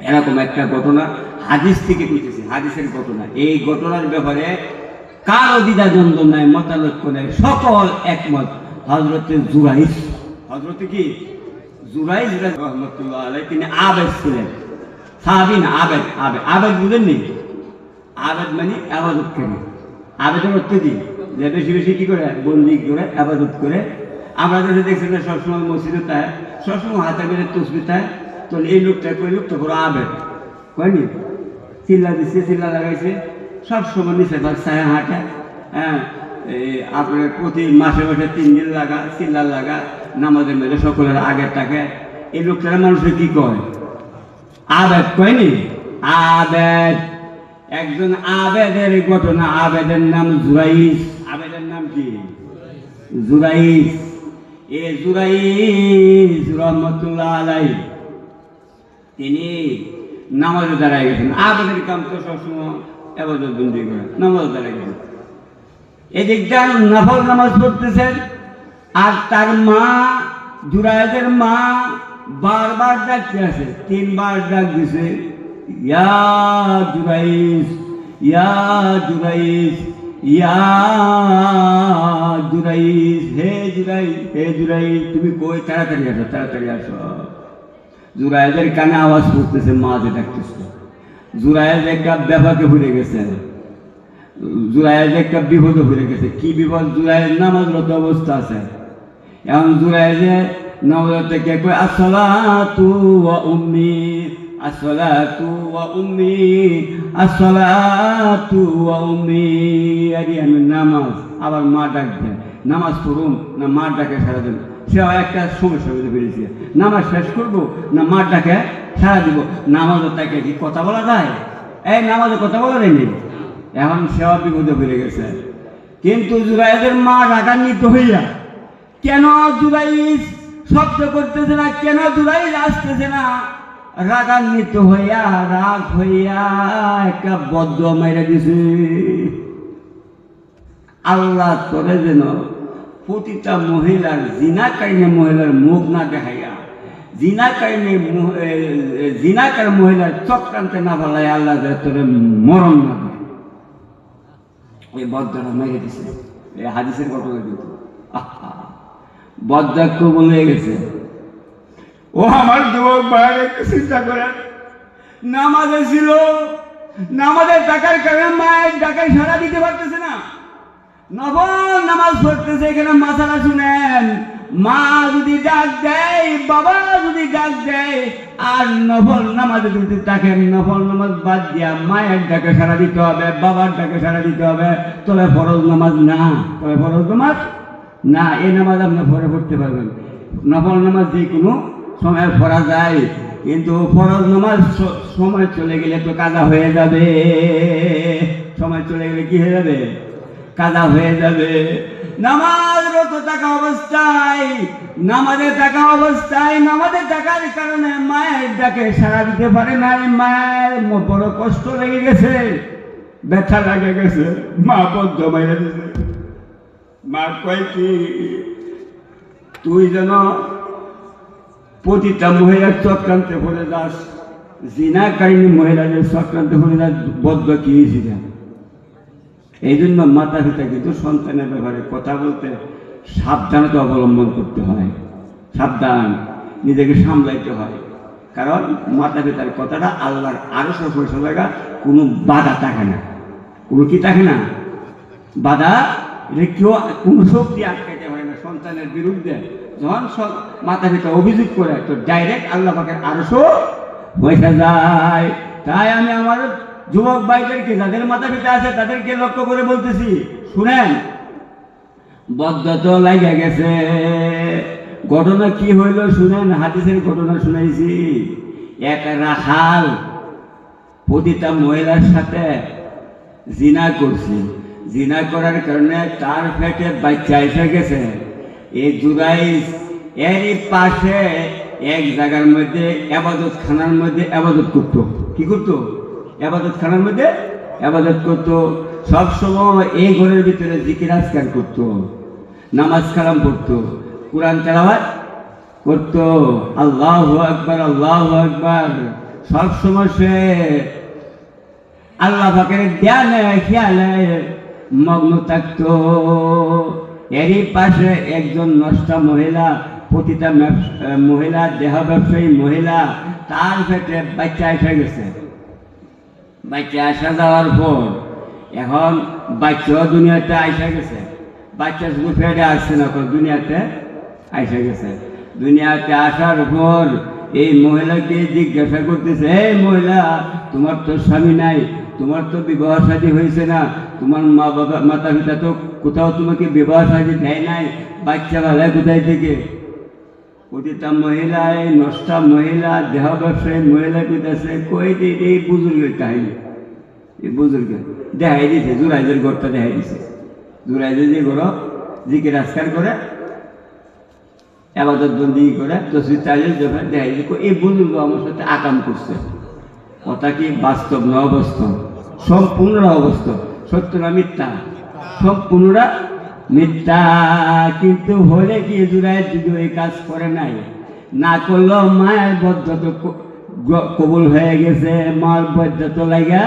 এরকম একটা ঘটনা হাদিস থেকে বুঝেছি হাদিসের ঘটনা। এই ঘটনার ব্যাপারে কারও দ্বিধা দ্বন্দ্ব নাই মতালক্য নাই, সকল একমত। হজরতে জুরাইস হজরতে কি? জুরাইস রহমতুল্লাহ আলাই তিনি আবেদ ছিলেন। সাহাবিন আবেদ আবেদ। আবেদ বুঝেননি? আবেদ মানে আবাদত করে। আবেদন অর্থ কি? যে বেশি বেশি কি করে? বন্দি করে, আবাদত করে। আমরা যদি দেখছি না, সবসময় মসজিদে তাই, সবসময় হাতে মেরে তসবি তাই। তো এই লোকটা কই লোকটা পুরো আবেদ কয়নি? চিল্লা দিচ্ছে চিল্লা লাগাইছে। সব সময় নিচে ভাগ ছায়া হাঁটে। হ্যাঁ আপনার প্রতি মাসে মাসে তিন দিন লাগা, চিল্লা লাগা, নামাজের মেলে সকলের আগের টাকে। এই লোকটারা মানুষের কি কয়? আবেদ কয়নি? আবেদ একজন আবেদের ঘটনা আবেদের নাম জুরাইস। আবেদের নাম কি? জুরাইস। এ জুরাইস রহমতুল্লাহ আলাই তিনি নামাজে দাঁড়ায় গেছেন। আবেদের কাম তো সবসময় এবাদত বন্দি করে। নামাজে দাঁড়ায় গেছেন। এদিকটা নফল নামাজ পড়তেছেন। আর তার মা জুরাইদের মা বারবার ডাকতে আছে তিনবার ডাক দিছে, ইয়া জুরাইস ইয়া জুরাইস হে জুরাইস হে জুরাইস তুমি কই? তাড়াতাড়ি আসো তাড়াতাড়ি আসো। জুরাইদের কানে আওয়াজ করতেছে, মা যে ডাকতেছে। জুরাইজ একটা ব্যাপাকে ভুলে গেছে। জুরাইজ একটা বিপদে ভুলে গেছে। কি বিপদ? জুরাইজ নামাজরত অবস্থা আছে। এখন জুরাইজে নামাজ থেকে কই আসসালাতু ওয়া উম্মি, আসসালাতু ওয়া উম্মি, আসসালাতু ওয়া উম্মি। আরে আমি নামাজ, আবার মা ডাকবে নামাজ পড়ুন না মা ডাকে সারা দিন সে একটা সমস্যা হতে পেরেছে। নামাজ শেষ করব, না মা ডাকে সারা দিব। নামাজও তাকে কি কথা বলা যায়? এই নামাজে কথা বলা যায়নি এখন সেবা বিপদে ফিরে গেছে। কিন্তু জুরাইদের মা রাগান্বিত হইয়া, কেন জুরাইস শব্দ করতেছে না? কেন জুরাইস আসতেছে না? রাগান্বিত হইয়া, রাগ হইয়া একটা বদ্ধ মেরে দিছে। আল্লাহ তোরে যেন প্রতিটা মহিলার জিনা কারিনে মহিলার মুখ না দেখাইয়া। জিনা কারিনে জিনাকার মহিলার চক্রান্তে না ভালাই আল্লাহ তোরে মরণ না দেয়। এই বদ্দাটা মেরে দিছে। এই হাদিসের ঘটনা কিন্তু বদ্দাক্ষ বলে গেছে। ও আমার যুবক একটু চিন্তা করেন। নামাজে ছিল নামাজের টাকার কারণে মায়ের টাকায় সারা দিতে পারতেছে নবল নামাজ পড়তেছে, এখানে মাসালা শুনেন। মা যদি ডাক দেয়, বাবা যদি ডাক দেয়, আর নফল নামাজে যদি থাকেন নফল নামাজ বাদ দিয়া মায়ের ডাকে সারা দিতে হবে, বাবার ডাকে সারা দিতে হবে। তবে ফরজ নামাজ না। তবে ফরজ নামাজ না। এই নামাজ আপনি পরে পড়তে পারবেন। নফল নামাজ যে কোনো সময় পড়া যায়। কিন্তু ফরজ নামাজ সময় চলে গেলে তো কাদা হয়ে যাবে। সময় চলে গেলে কি হয়ে যাবে? কাদা হয়ে যাবে। নামাজ রত টাকা অবস্থায়, নামাজে টাকা অবস্থায়, নামাজে টাকার কারণে মায়ের ডাকে সারা দিতে পারে নাই মায়ের। বড় কষ্ট লেগে গেছে। ব্যথা লাগে গেছে। মা বদ্ধ মাইরে দিছে মা কয় কি, তুই যেন প্রতিটা মহিলার চক্রান্তে পড়ে যাস জিনাকারিনী মহিলাদের চক্রান্তে পড়ে যাস, বদ্ধ কি হয়েছিল এই জন্য মাতা পিতা কিন্তু সন্তানের ব্যাপারে কথা বলতে সাবধানতা অবলম্বন করতে হয়। সাবধান, নিজেকে সামলাইতে হয়। কারণ মাতা পিতার কথাটা আল্লাহর আরও সব লাগা কোনো বাধা থাকে না। কোনো কি থাকে না? বাধা এটা কেউ, কোনো শক্তি আটকাইতে পারে না সন্তানের বিরুদ্ধে। যখন মাতা পিতা অভিযোগ করে, তো ডাইরেক্ট আল্লাহ পাকের আরশো বসে যায়। তাই আমি আমার যুবক ভাইদেরকে যাদের মাথা পিতা আছে তাদেরকে লক্ষ্য করে বলতেছি, শুনেন। বদ্ধ তো লাগে গেছে। ঘটনা কি হইল শুনেন, হাদিসের ঘটনা শুনাইছি। এক রাখাল প্রতিটা মহিলার সাথে জিনা করছে। জিনা করার কারণে তার পেটে বাচ্চা এসে গেছে। এই জুরাইস এরই পাশে এক জায়গার মধ্যে আবাদত খানার মধ্যে আবাদত করতো। কি করতো? আবাদত খানার মধ্যে আবাদত করতো। সব সময় এই ঘরের ভিতরে জিকির আজকার করতো। নামাজ কালাম পড়তো। কোরআন তেলাওয়াত করতো। আল্লাহ আকবার আল্লাহ আকবার। সবসময় সে আল্লাহ পাকের ধ্যানে, খেয়ালে, মগ্ন থাকত। এরই পাশে একজন নষ্ট মহিলা, প্রতিটা মহিলা, দেহ ব্যবসায়ী মহিলা, তার পেটে বাচ্চা এসে গেছে। বাচ্চা আসা যাওয়ার পর এখন বাচ্চাও দুনিয়াতে আইসা গেছে। বাচ্চা শুধু ফেটে আসছে না দুনিয়াতে আইসা গেছে। দুনিয়াতে আসার পর এই মহিলাকে জিজ্ঞাসা করতেছে এই মহিলা, তোমার তো স্বামী নাই, তোমার তো বিবাহ সাদী হয়েছে না, তোমার মা বাবা মাতা পিতা তো কোথাও তোমাকে বিবাহ সাদী দেয় নাই বাচ্চা বেলা কোথায় থেকে? প্রতিটা মহিলা এই নষ্টা মহিলা, দেহ ব্যবসায়ী মহিলা কইতেছে কই দিয়ে এই বুজুর্গের কাহিনী। এই বুজুর্গের দেখাই দিছে, জুরাইজের ঘরটা দেখাই দিছে। জুরাইজের যে ঘর জিকে রাজকার করে, আবাদত বন্দি করে, তসবির চাইলে যখন দেখাই দিছে এই বুজুর্গ আমার সাথে আকাম করছে। কথা কি বাস্তব না সম্পূর্ণ অবাস্তব? সত্য না মিথ্যা? সম্পূর্ণরা মিথ্যা কিন্তু হলে কি জুড়ায় যদি ওই কাজ করে নাই। না করলেও মায়ের বদ্ধ তো কবুল হয়ে গেছে, মার বদ্ধ তো লাগা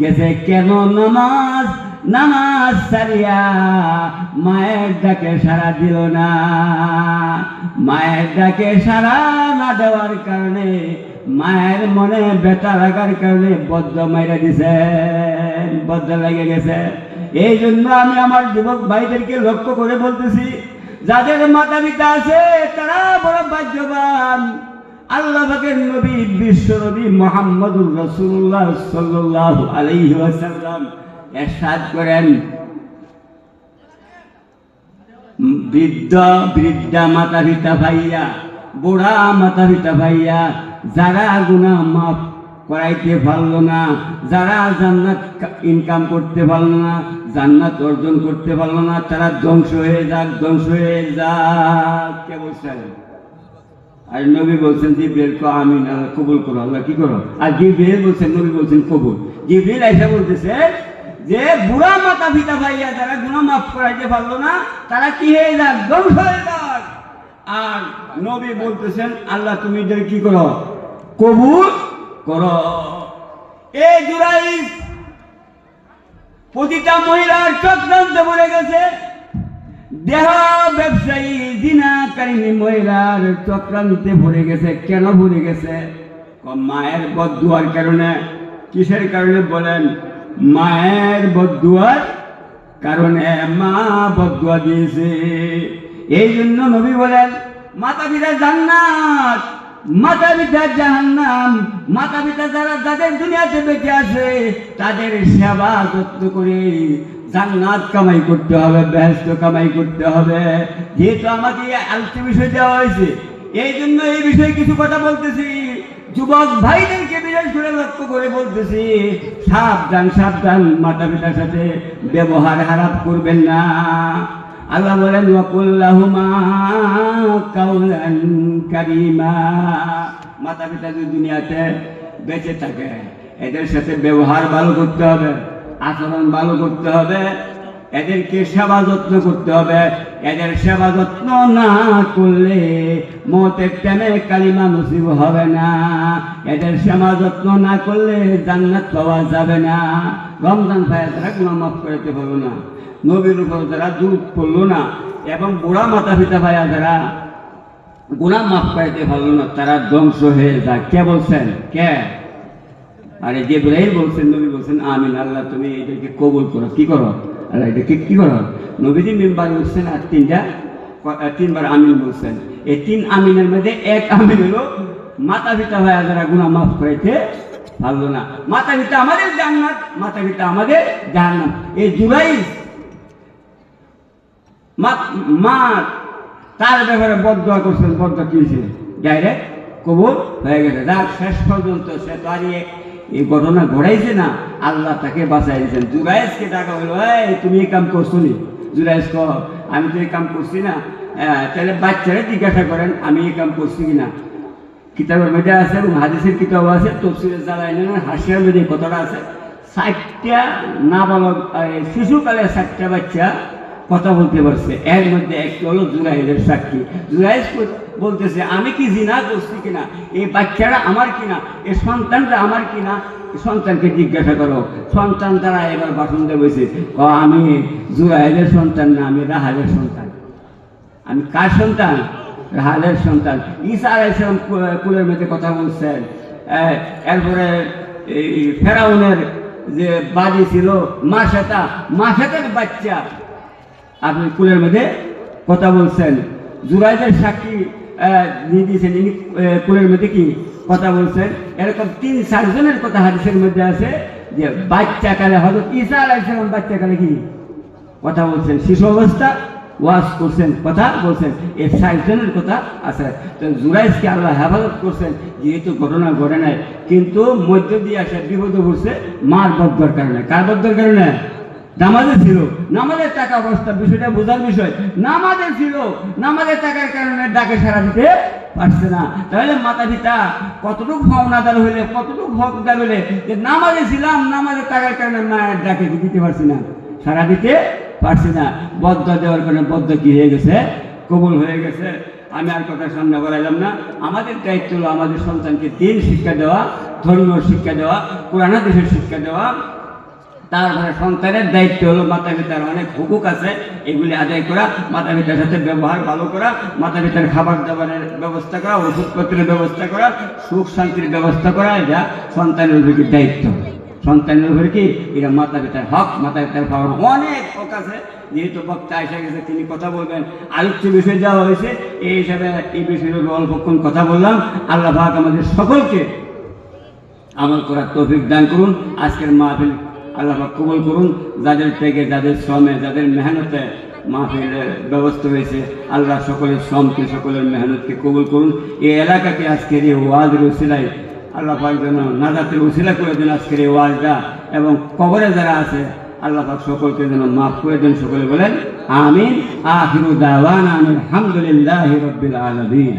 গেছে। কেন নামাজ নামাজ সারিয়া মায়ের ডাকে সারা দিল না? মায়ের ডাকে সারা না দেওয়ার কারণে, মায়ের মনে ব্যথা লাগার কারণে বদ্ধ মাইরা দিছে বদ্ধ লেগে গেছে। এই জন্য আমি আমার যুবক ভাইদেরকে লক্ষ্য করে বলতেছি, যাদের মাতা পিতা আছে, তারা বড় ভাগ্যবান। আল্লাহ পাকের নবী, বিশ্ব নবী মোহাম্মদুর রসুল্লাহ সাল্লাহ আলাইহি ওয়াসাল্লাম। এরশাদ করেন। বৃদ্ধ, বৃদ্ধা মাতা পিতা ভাইয়া, বুড়া মাতা পিতা ভাইয়া, যারা গুণা মাফ করাইতে পারল না। যারা জান্নাত ইনকাম করতে পারল না, জান্নাত অর্জন করতে পারল না, তারা ধ্বংস হয়ে যাক, ধ্বংস হয়ে যাক। কে বলছেন আর নবী বলছেন, জিব্রেল, কো আমিন, আল্লাহ কবুল করো, আল্লাহ কি করো? আর জিব্রেল বলছেন, নবী বলছেন, কবুল। জিব্রেল এসে বলতেছে যে, বুড়া মাতা পিতা ভাইয়া যারা গুণা মাফ করাইতে পারল না, তারা কি হয়ে যাক? ধ্বংস হয়ে যাক। আর নবী বলতেছেন, আল্লাহ, তুমি কি করো? কবুল করো। এই জুলাই প্রতিটা মহিলার চক্রান্ত পড়ে গেছে। দেহ ব্যবসায়ী জিনাকারিনী মহিলার চক্রান্তে ভরে গেছে। কেন ভরে গেছে? মায়ের বদুয়ার কারণে? কিসের কারণে বলেন? মায়ের বদুয়ার কারণে মা বদুয়া দিয়েছে। এই জন্য নবী বলেন মাতা পিতা জান্নাত। মাতা পিতা জাহান্নাম মাতা পিতা যারা যাদের দুনিয়াতে বেঁচে আছে, তাদের সেবা যত্ন করে জান্নাত কামাই করতে হবে, ব্যস্ত কামাই করতে হবে। যেহেতু আমাকে আলোচ্য বিষয় দেওয়া হয়েছে, এই জন্য এই বিষয়ে কিছু কথা বলতেছি। যুবক ভাইদেরকে বিশেষ করে লক্ষ্য করে বলতেছি, সাবধান সাবধান মাতা পিতার সাথে ব্যবহার খারাপ করবেন না। আল্লাহ বলেন ওয়াকুল্লাহুমা কাউলান কারিমা মাতা পিতা যদি দুনিয়াতে বেঁচে থাকে, এদের সাথে ব্যবহার ভালো করতে হবে, আচরণ ভালো করতে হবে, এদেরকে সেবা যত্ন করতে হবে, এদের সেবা যত্ন না করলে মতের টানে কালিমা নসিব হবে না। এদের সেবা যত্ন না করলে জান্নাত পাওয়া যাবে না। রমজান ভাইয়া মাফ করতে পারব না। নবীর উপর তারা দূর করল না এবং বুড়া মাতা পিতা ভাইয়া যারা গুণা মাফ করাইতে পারল না, তারা ধ্বংস হয়ে যায়। কে বলছেন? কে? আরে যে ব্রাহিম বলছেন, নবী বলছেন, আমিন, আল্লাহ তুমি এটাকে কবুল করো। কি করো? আল্লাহ এটাকে কি করো? নবীজি মেম্বার বলছেন আর তিনটা তিনবার আমিন বলছেন। এই তিন আমিনের মধ্যে এক আমিন হলো মাতা পিতা ভাইয়া যারা গুণা মাফ করাইতে পারল না। মাতা পিতা আমাদের জান্নাত মাতা পিতা আমাদের জাহান্নাম। এই জুলাই মা তার ব্যাপারে বদয়া করছেন বদয়া কি হয়েছে? ডাইরেক্ট কবুল হয়ে গেছে। যার শেষ পর্যন্ত সে তো আর এই ঘটনা ঘটাইছে না। আল্লাহ তাকে বাঁচাই দিয়েছেন। জুরাইজকে টাকা হলো, এই, তুমি এই কাম করছ নি? জুরাইজ কহ আমি তো এই কাম করছি না। তাহলে বাচ্চারা জিজ্ঞাসা করেন, আমি এই কাম করছি কিনা কিতাবের মধ্যে আছে এবং হাদিসের কিতাব আছে তফসিলের জ্বালায় হাসিয়ার মধ্যে কথাটা আছে। ষাটটা নাবালক শিশুকালে ষাটটা বাচ্চা কথা বলতে পারছে। এর মধ্যে একটি হলো জুরাইদের সাক্ষী। জুরাইজ বলতেছে, আমি কি জিনা করছি কিনা? এই বাচ্চারা আমার কিনা? এই সন্তানটা আমার কিনা? সন্তানকে জিজ্ঞাসা করো। সন্তান তারা এবার বাসন ক, আমি জুরাইলের সন্তান না, আমি রাহালের সন্তান। আমি কার সন্তান? রাহালের সন্তান। ঈসা আলাইসালাম কুলের মধ্যে কথা বলছেন। এরপরে এই ফেরাউনের যে বাজি ছিল মাসেতা মাসেতার বাচ্চা। আপনি কুলের মধ্যে কথা বলছেন। জুরাইদের সাক্ষী দিয়ে দিয়েছেন। ইনি কুলের মধ্যে কি কথা বলছেন? এরকম তিন চারজনের কথা হাদিসের মধ্যে আছে যে বাচ্চাকালে হজরত ঈসা আলাইসালাম বাচ্চাকালে কি কথা বলছেন? শিশু অবস্থা ওয়াজ করছেন, কথা বলছেন। এই সাতজনের কথা আছে। জুরাইজকে আল্লাহ হেফাজত করছেন, যেহেতু ঘটনা ঘটে নাই। কিন্তু মধ্য দিয়ে আসে বিপদে পড়ছে মার বদ্ধর কারণে। কার বদ্ধর কারণে? নামাজে ছিল। নামাজের টাকা অবস্থা বিষয়টা বোঝার বিষয়। নামাজে ছিল। নামাজের টাকার কারণে ডাকে সারা দিতে পারছে না। তাহলে মাতা পিতা, কতটুকু ভাবনাদার হইলে, কতটুকু হকদার হইলে যে নামাজে ছিলাম, নামাজের টাকার কারণে মায়ের ডাকে দিতে পারছি না সারা দিতে পারছি না। বদ্ধ দেওয়ার কারণে বদ্ধ কি হয়ে গেছে? কবুল হয়ে গেছে। আমি আর কথা সামনে করাইলাম না। আমাদের দায়িত্ব হলো আমাদের সন্তানকে দিন শিক্ষা দেওয়া, ধর্মীয় শিক্ষা দেওয়া, কোরআন দেশের শিক্ষা দেওয়া। তারপরে সন্তানের দায়িত্ব হলো মাতা পিতার। অনেক হুকুক আছে, এগুলি আদায় করা, মাতা পিতার সাথে ব্যবহার ভালো করা, মাতা পিতার খাবার দাবারের ব্যবস্থা করা, ওষুধপত্রের ব্যবস্থা করা, সুখ শান্তির ব্যবস্থা করা, এটা সন্তানের উপরে দায়িত্ব? সন্তানের উপরে কি? এটা মাতা পিতার হক, মাতা পিতার পাওয়ার অনেক হক আছে। যেহেতু বক্তা এসে গেছে, তিনি কথা বলবেন। আলোচ্য বিষয় দেওয়া হয়েছে, এই হিসাবে এই বিষয়ে অল্পক্ষণ কথা বললাম। আল্লাহ পাক আমাদের সকলকে আমল করার তৌফিক দান করুন। আজকের মাহফিল আল্লাহ কবুল করুন, যাদের থেকে যাদের শ্রমে, যাদের মেহনতে মাহফিলের ব্যবস্থা হয়েছে, আল্লাহ সকলের শ্রমকে, সকলের মেহনতকে কবুল করুন। এই এলাকাকে আজকের এই ওয়াজের উসিলায় আল্লাহ পাক যেন নাজাতের উসিলা করে দেন আজকের এই ওয়াজটা এবং কবরে যারা আছে, আল্লাহ পাক সকলকে যেন মাফ করে দেন, সকলে বলেন, আমিন। আখিরু দাওয়ানা আলহামদুলিল্লাহি রাব্বিল আলামিন।